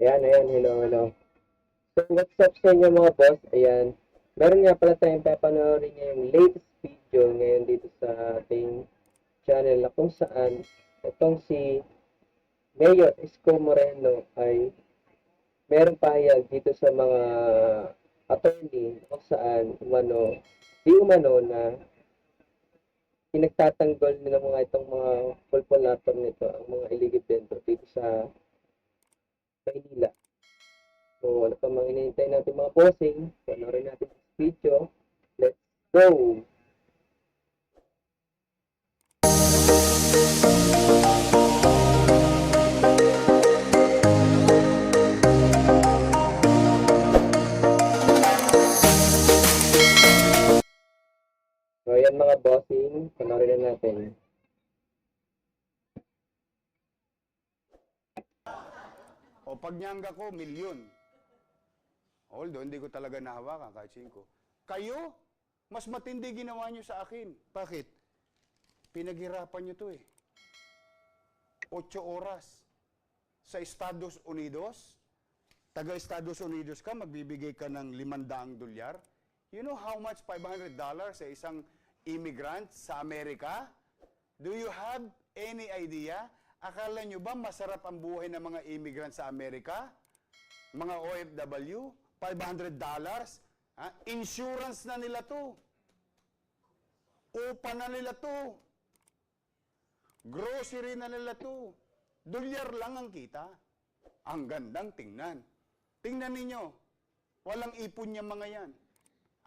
Ayan, ayan, hello, hello. So, what's up sa inyo mga boss? Ayan, meron nga pala tayong papanoorin ngayong latest video ngayon dito sa ating channel na kung saan itong si Mayor Isko Moreno ay meron pahayag dito sa mga attorney kung saan umano, di umano na pinagtatanggol nila mga itong mga pulpulator nito, ang mga illegal vendor dito sa Maynila. So, ano pa mga inihintay natin mga bossing? Panoorin natin ang video. Let's go! So, ayan mga bossing, panoorin na natin. O pag nyangga ko, milyon. Although, hindi ko talaga nahawakan kahit singko. Kayo, mas matindi ginawa nyo sa akin. Bakit? Pinaghirapan nyo to eh. Ocho oras. Sa Estados Unidos, taga Estados Unidos ka, magbibigay ka ng limandaang dolyar. You know how much $500 sa isang immigrant sa Amerika? Do you have any idea? Akala nyo ba masarap ang buhay ng mga immigrant sa Amerika? Mga OFW? $500? Ha? Insurance na nila to. Upa na nila to. Grocery na nila to. Dolyar lang ang kita. Ang gandang tingnan. Tingnan ninyo. Walang ipon niya mga yan.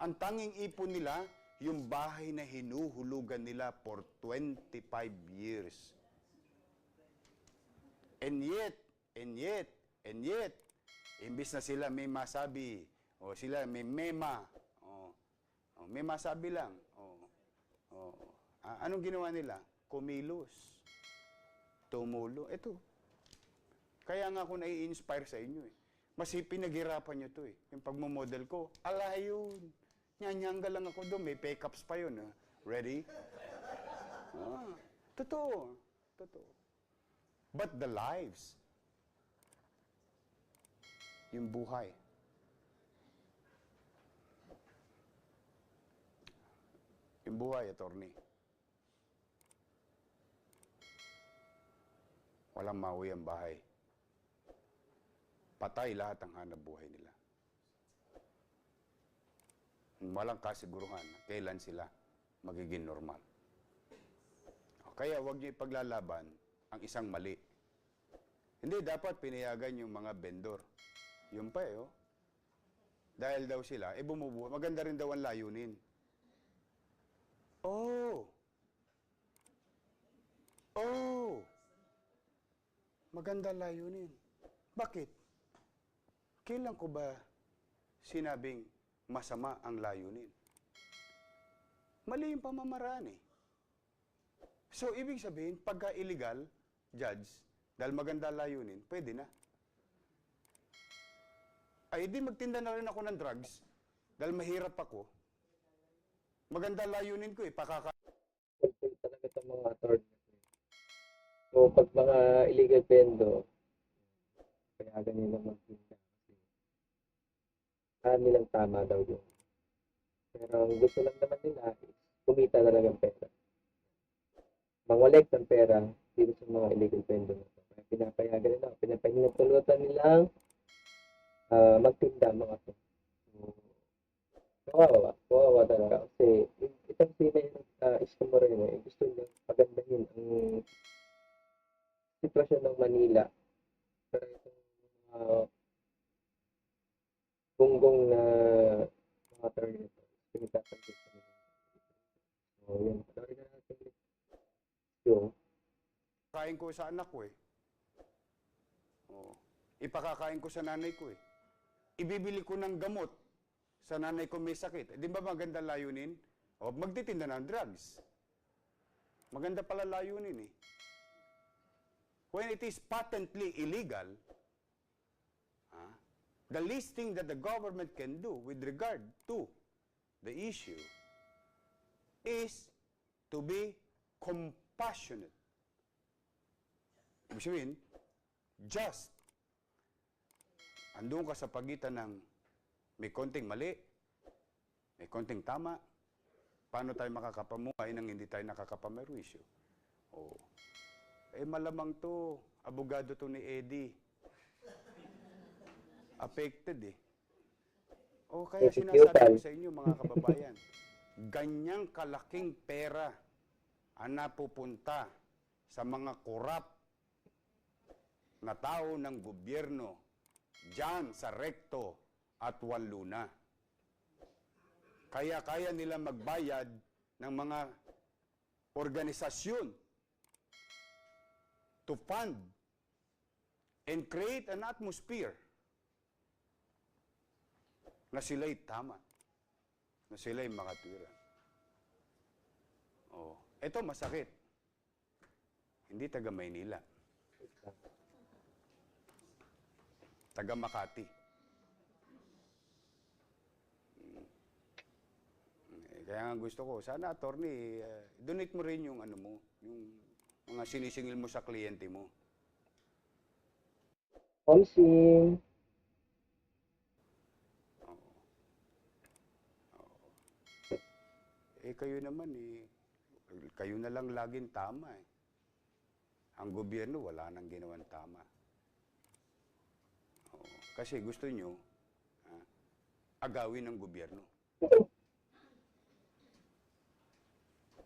Ang tanging ipon nila, yung bahay na hinuhulugan nila for 25 years. And yet, and yet, and yet, imbis na sila may masabi, o sila may mema, o, o may masabi lang, o, o, a- anong ginawa nila? Kumilos. Tumulo. Ito. Kaya nga ako nai-inspire sa inyo eh. Mas pinaghirapan nyo to eh. Yung pagmamodel ko, ala yun. Nyanyangga lang ako doon. May pay-cups pa yun. ah. Ready? Ah, totoo. Totoo. But the lives, yung buhay, yung buhay, attorney, walang mawi ang bahay. Patay lahat ang hanap buhay nila. Walang kasiguruhan kailan sila magiging normal. Kaya huwag niyo ipaglalaban ang isang mali. Hindi, dapat pinayagan yung mga vendor. Yung pa eh, oh. Dahil daw sila, eh bumubuhay. Maganda rin daw ang layunin. Oh! Oh! Maganda layunin. Bakit? Kailan ko ba sinabing masama ang layunin? Mali yung pamamaraan eh. So, ibig sabihin, pagka illegal, judge, dahil maganda layunin, pwede na. Ay, di magtinda na rin ako ng drugs, dahil mahirap ako. Maganda layunin ko eh, pakaka... Talaga itong mga attorney. So, pag mga illegal vendor, payagan nila magtinda. Kasi, alam nilang tama daw yun. Pero ang gusto lang naman nila is kumita na lang ang pera. Mangolek ng pera dito sa mga illegal vendor. Kaya pinapayagan nila, pinapahinatulutan nilang ah, magtinda mga to. So, kawawa, kawawa talaga. Kasi itong si uh, Isko Moreno, eh, gusto niya pagandahin ang sitwasyon ng Manila. Pero itong mga bunggong na mga sa nila. So, yun. Sorry na natin. Yung, Kain ko sa anak ko eh. Oo. Ipakakain ko sa nanay ko eh. Ibibili ko ng gamot sa nanay ko may sakit. Eh, Di ba maganda layunin? O magtitinda ng drugs. Maganda pala layunin eh. When it is patently illegal, ah, the least thing that the government can do with regard to the issue is to be compassionate. Ibig sabihin, just andun ka sa pagitan ng may konting mali, may konting tama, paano tayo makakapamuhay nang hindi tayo nakakapamerwisyo? Oo. Eh malamang to, abogado to ni Eddie. Affected eh. O kaya sinasabi ko sa inyo mga kababayan, ganyang kalaking pera ang napupunta sa mga korap na tao ng gobyerno dyan sa Recto at Wanluna. Kaya kaya nila magbayad ng mga organisasyon to fund and create an atmosphere na sila'y tama, na sila'y makatwiran. Oh, ito masakit. Hindi taga Maynila, taga Makati. Eh, Kaya nga gusto ko, sana attorney, eh, donate mo rin yung ano mo, yung mga sinisingil mo sa kliyente mo. Omsim. Eh kayo naman eh, kayo na lang laging tama eh. Ang gobyerno wala nang ginawang tama. Kasi gusto nyo ah, agawin ng gobyerno.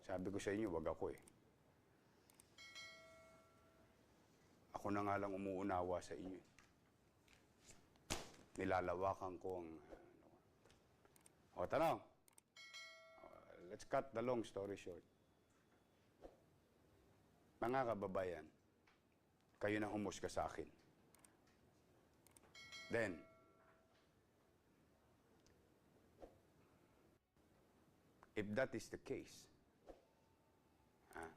Sabi ko sa inyo, wag ako eh. Ako na nga lang umuunawa sa inyo. Nilalawakan ko ang... ano. O, tanong. Let's cut the long story short. Mga kababayan, kayo na humusga sa akin. Then, if that is the case, ah,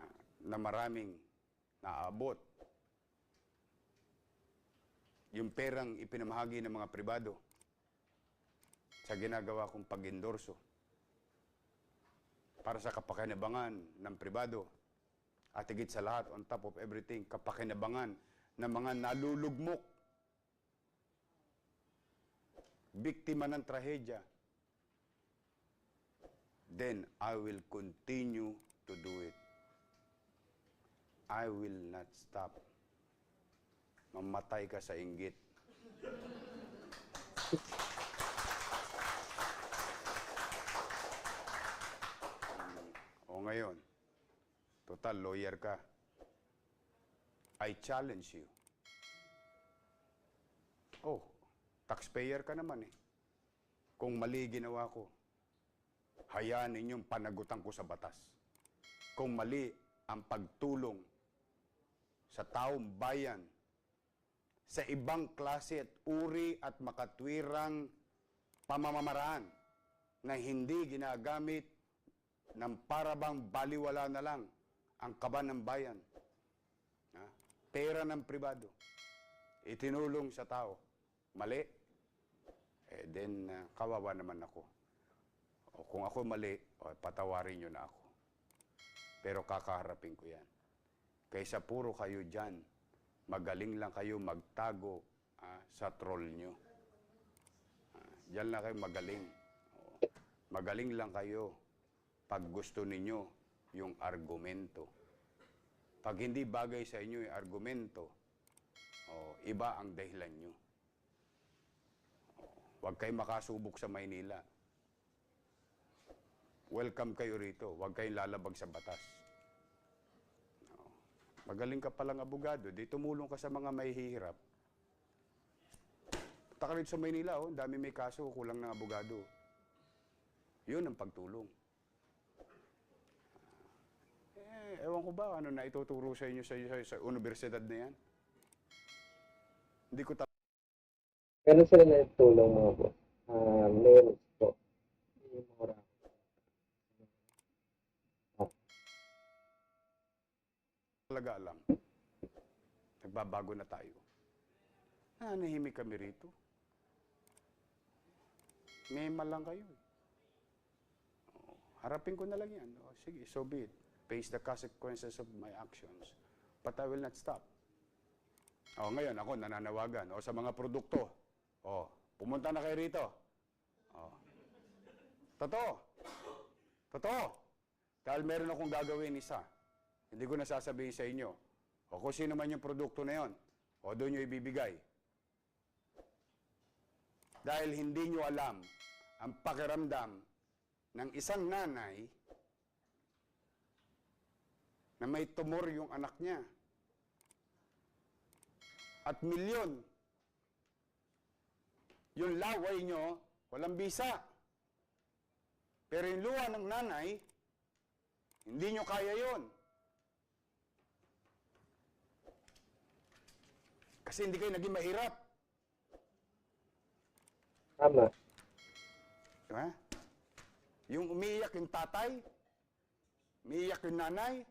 ah, na maraming naabot yung perang ipinamahagi ng mga pribado sa ginagawa kong pag-endorso para sa kapakinabangan ng pribado at higit sa lahat, on top of everything, kapakinabangan ng mga nalulugmok, biktima ng trahedya, then I will continue to do it. I will not stop. Mamatay ka sa inggit. O ngayon, total lawyer ka. I challenge you. Oh, taxpayer ka naman eh. Kung mali ginawa ko, hayaan ninyong panagutan ko sa batas. Kung mali ang pagtulong sa taong bayan, sa ibang klase at uri at makatwirang pamamamaraan na hindi ginagamit ng parabang baliwala na lang ang kaban ng bayan. Pera ng pribado. Itinulong sa tao. Mali. Eh, then, uh, kawawa naman ako. O, kung ako mali, o, patawarin nyo na ako. Pero kakaharapin ko yan. Kaysa puro kayo dyan, magaling lang kayo magtago ah, sa troll nyo. Ah, dyan lang kayo magaling. Oo. Magaling lang kayo pag gusto ninyo yung argumento. Pag hindi bagay sa inyo yung argumento, oh, iba ang dahilan nyo. Huwag kayo makasubok sa Maynila. Welcome kayo rito. Huwag kayong lalabag sa batas. Magaling ka palang abogado, di tumulong ka sa mga mahihirap. Punta ka rito sa Maynila, oh, dami may kaso, kulang ng abogado. Yun ang pagtulong. Eh, ewan ko ba, ano na ituturo sa inyo sa, sa, sa universidad na yan? Hindi ko ta- Pero sila na tulong mga boss. Ah, meron po. Yung mga racket. talaga alam. Nagbabago na tayo. Nanahimik kami rito. Mema lang kayo. eh. Oo, harapin ko na lang yan. O, sige, so be it. Face the consequences of my actions. But I will not stop. O, ngayon, ako nananawagan. O, sa mga produkto. O, pumunta na kayo rito. O. Totoo. Totoo. Dahil meron akong gagawin isa. Hindi ko nasasabihin sa inyo. O kung sino man yung produkto na yon, o doon nyo ibibigay. Dahil hindi nyo alam ang pakiramdam ng isang nanay na may tumor yung anak niya. At milyon. Yung laway nyo, walang bisa. Pero yung luha ng nanay, hindi nyo kaya yon. Kasi hindi kayo naging mahirap. Tama. Diba? Yung umiiyak yung tatay, umiiyak yung nanay,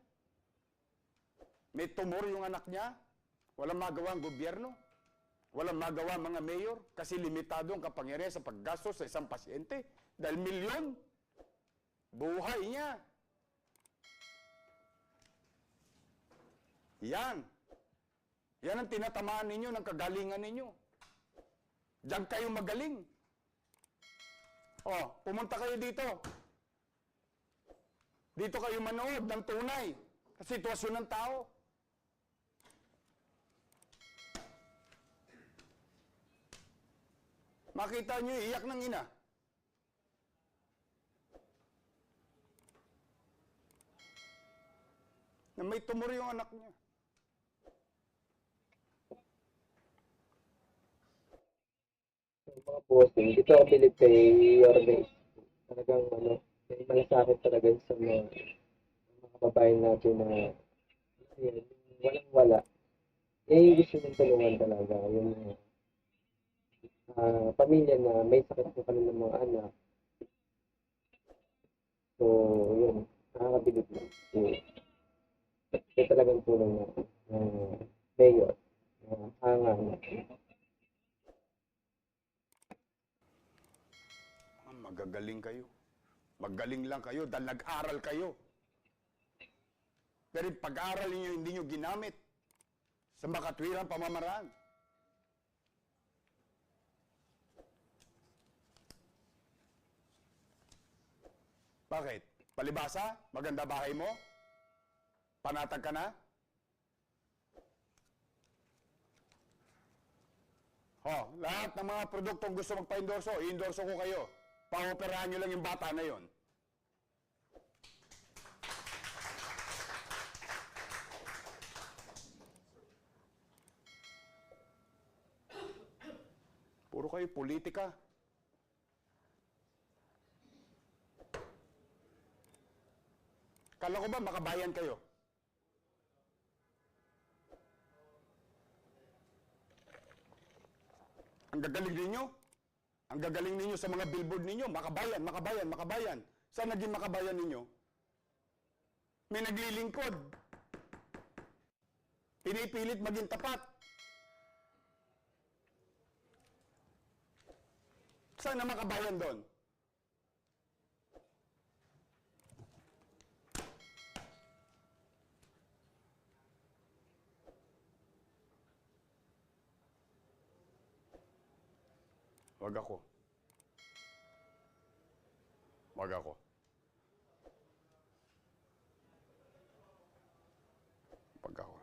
may tumor yung anak niya, walang magawa ang gobyerno, walang magawa mga mayor kasi limitado ang kapangyarihan sa paggastos sa isang pasyente dahil milyon. Buhay niya. Yan. Yan ang tinatamaan ninyo ng kagalingan ninyo. Diyan kayo magaling. Oh, pumunta kayo dito. Dito kayo manood ng tunay sa sitwasyon ng tao. Makita niyo iyak ng ina. Na may tumor yung anak niya. Mga posting, dito ako bilib kay Yorme. Talagang ano, may malasakit talaga sa mga, mga kababayan natin na ayan, walang wala. Eh, gusto nang tulungan talaga. Yung ah, pamilya na may sakit ng mga anak. So, yun, nakakabilib na. So, ito talagang tulong na ng mayor. Uh, hanga na. Magagaling kayo. Magaling lang kayo dahil nag-aral kayo. Pero pag-aral niyo hindi niyo ginamit sa makatwirang pamamaraan. Bakit? Palibasa? Maganda bahay mo? Panatag ka na? Oh, lahat ng mga produktong gusto magpa-endorso, i-endorso ko kayo. Paoperahan nyo lang yung bata na yon. Puro kayo politika. Kala ko ba makabayan kayo? Ang gagaling ninyo. Ang gagaling ninyo sa mga billboard ninyo. Makabayan, makabayan, makabayan. Saan naging makabayan ninyo? May naglilingkod. Pinipilit maging tapat. Saan na makabayan doon? Wag ako. Wag ako. Wag ako.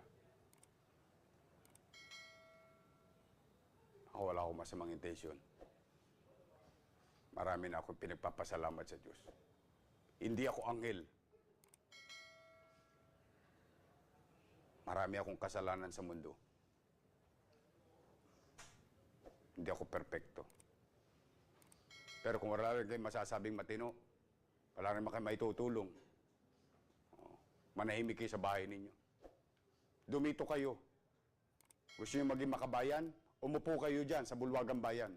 Ako wala akong masamang intention. Marami na akong pinagpapasalamat sa Diyos. Hindi ako anghel. Marami akong kasalanan sa mundo. Hindi ako perpekto. Pero kung wala rin kayo masasabing matino, wala rin kayo maitutulong. Oo. Manahimik kayo sa bahay ninyo. Dumito kayo. Gusto niyo maging makabayan? Umupo kayo dyan sa bulwagang bayan.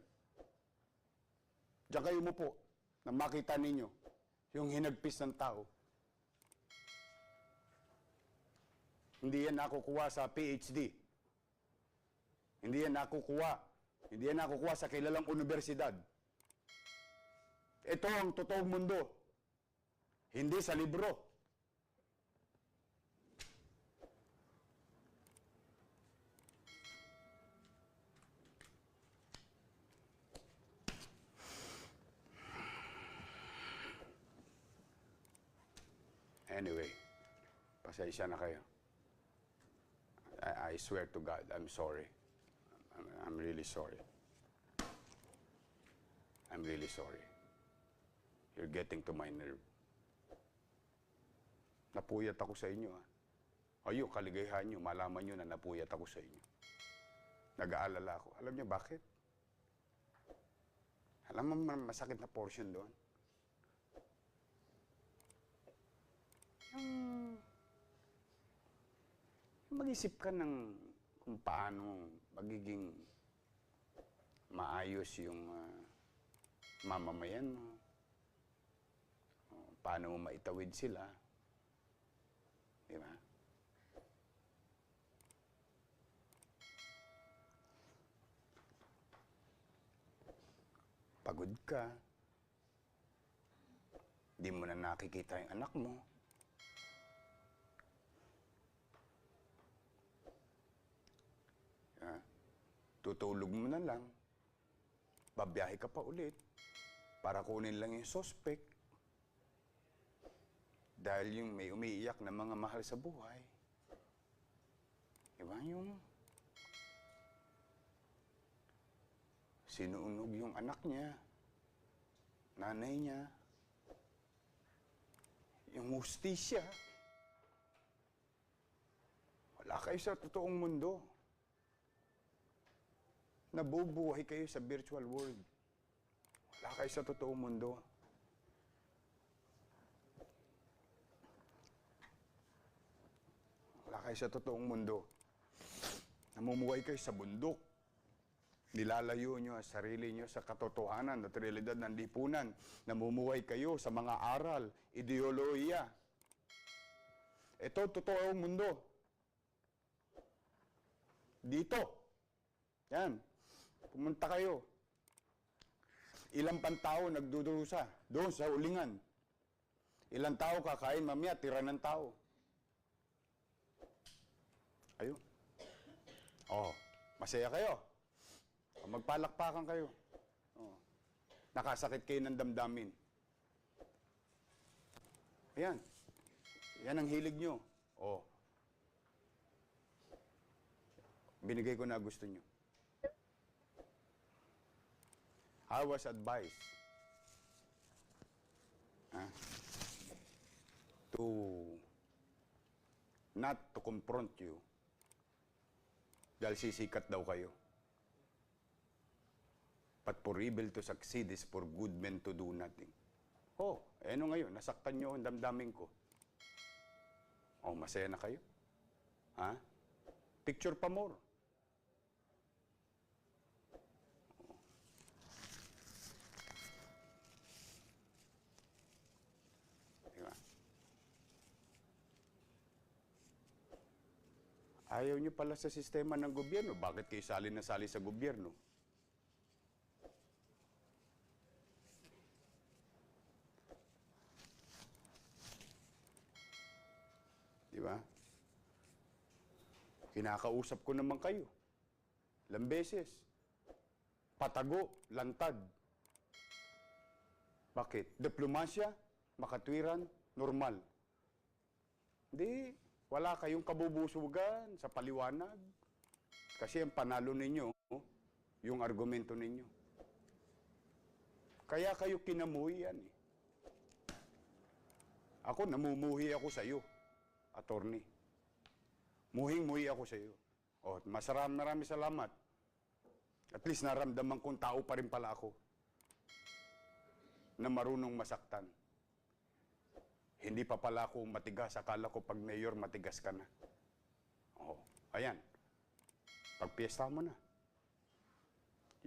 Diyan kayo umupo na makita ninyo yung hinagpis ng tao. Hindi yan nakukuha sa PhD. Hindi yan nakukuha. Hindi yan nakukuha sa kilalang universidad. Ito ang totoong mundo. Hindi sa libro. Anyway, pasensya na kayo. I, I swear to God, I'm sorry. I'm, I'm really sorry. I'm really sorry. You're getting to my nerve. Napuyat ako sa inyo? Ayo, kaligayahan nyo, malaman nyo na napuyat ako sa inyo. Nag-aalala ako. Alam niyo bakit? Alam mo ma- masakit na portion doon? Yung, yung mag-isip ka ng kung paano magiging maayos yung ah, mamamayan mo. Paano mo maitawid sila. Di ba? Pagod ka. Di mo na nakikita yung anak mo. Ah, tutulog mo na lang. Babiyahe ka pa ulit para kunin lang yung suspect. Dahil yung may umiiyak na mga mahal sa buhay. Diba yung sinuunog yung anak niya, nanay niya, yung hustisya. Wala kayo sa totoong mundo. Nabubuhay kayo sa virtual world. Wala kayo sa totoong mundo. Kayo sa totoong mundo. Namumuhay kayo sa bundok. Nilalayo nyo ang sarili nyo sa katotohanan at realidad ng lipunan. Namumuhay kayo sa mga aral, ideolohiya. Ito, totoong mundo. Dito. Yan. Pumunta kayo. Ilang pantao nagdudurusa doon sa ulingan. Ilang tao kakain mamaya, tira ng tao. Ayun. Oh, masaya kayo. O, Magpalakpakan kayo. Oh. Nakasakit kayo ng damdamin. Ayan. Yan ang hilig nyo. Oh. Binigay ko na gusto nyo. I was advised ah, to not to confront you dahil sisikat daw kayo. But for evil to succeed is for good men to do nothing. Oh, eh ano ngayon? Nasaktan nyo ang damdamin ko. Oh, masaya na kayo? Ha? Picture pa more. Di ba? Ayaw nyo pala sa sistema ng gobyerno. Bakit kayo sali na sali sa gobyerno? Di ba? Kinakausap ko naman kayo. Ilang beses. Patago, lantad. Bakit? Diplomasya, makatwiran, normal. Hindi, wala kayong kabubusugan sa paliwanag. Kasi ang panalo ninyo, yung argumento ninyo. Kaya kayo kinamuhi eh. Ako, namumuhi ako sa iyo, attorney. Muhing-muhi ako sa iyo. O, masaram, marami salamat. At least naramdaman kong tao pa rin pala ako na marunong masaktan. Hindi pa pala ako matigas. Akala ko pag mayor, matigas ka na. Oo. Ayan. Pagpiesta mo na.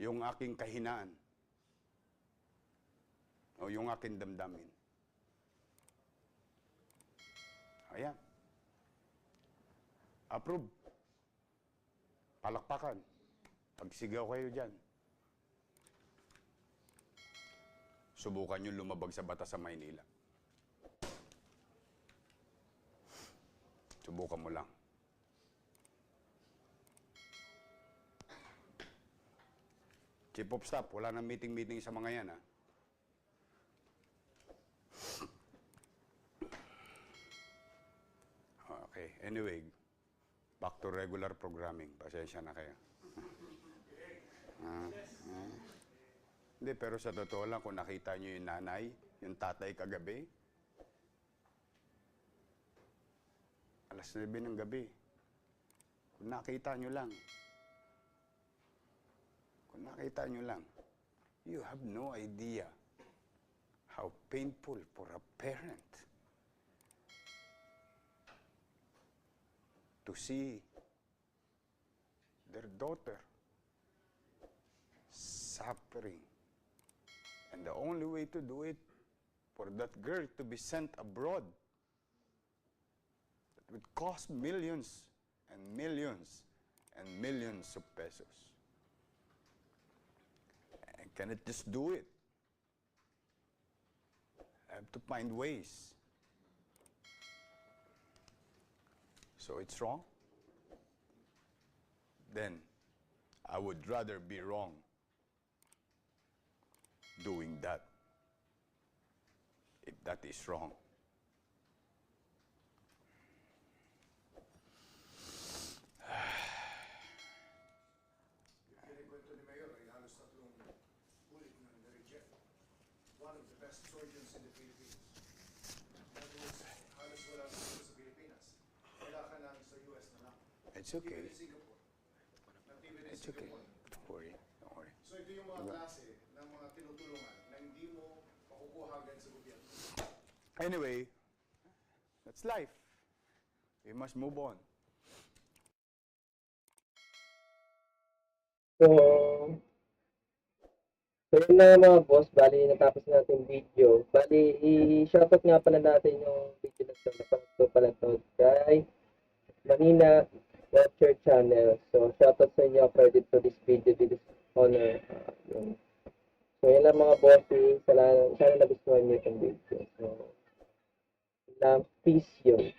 Yung aking kahinaan. O yung aking damdamin. Ayan. Approve. Palakpakan. Pagsigaw kayo dyan. Subukan nyo lumabag sa batas sa Maynila. Subukan mo lang. Chief of Staff, wala nang meeting-meeting sa mga yan, ha? Anyway, back to regular programming. Pasensya na kayo. Ah, ah. Hindi, pero sa totoo lang, kung nakita nyo yung nanay, yung tatay kagabi, alas 9 ng gabi. Kung nakita nyo lang, kung nakita nyo lang, you have no idea how painful for a parent to see their daughter suffering. And the only way to do it for that girl to be sent abroad that would cost millions and millions and millions of pesos. And can it just do it? I have to find ways. So it's wrong? Then I would rather be wrong doing that. If that is wrong. It's okay. Even in Singapore. Nag-even in It's okay. Don't worry. Don't worry. So ito yung mga klase ng mga tinutulungan na hindi mo makukuhagan sa gobyerno. Anyway, that's life. We must move on. So, so yun na mga boss, bali natapos na natin video. Bali, i-shoutout nga pala natin yung video na ito, napanood ko pala to kay Manina Watcher Channel. So, shoutout sa inyo, credit to this video, this honor. So, yun lang mga boss, sana, sana nagustuhan niyo itong video. So, lang, peace yun.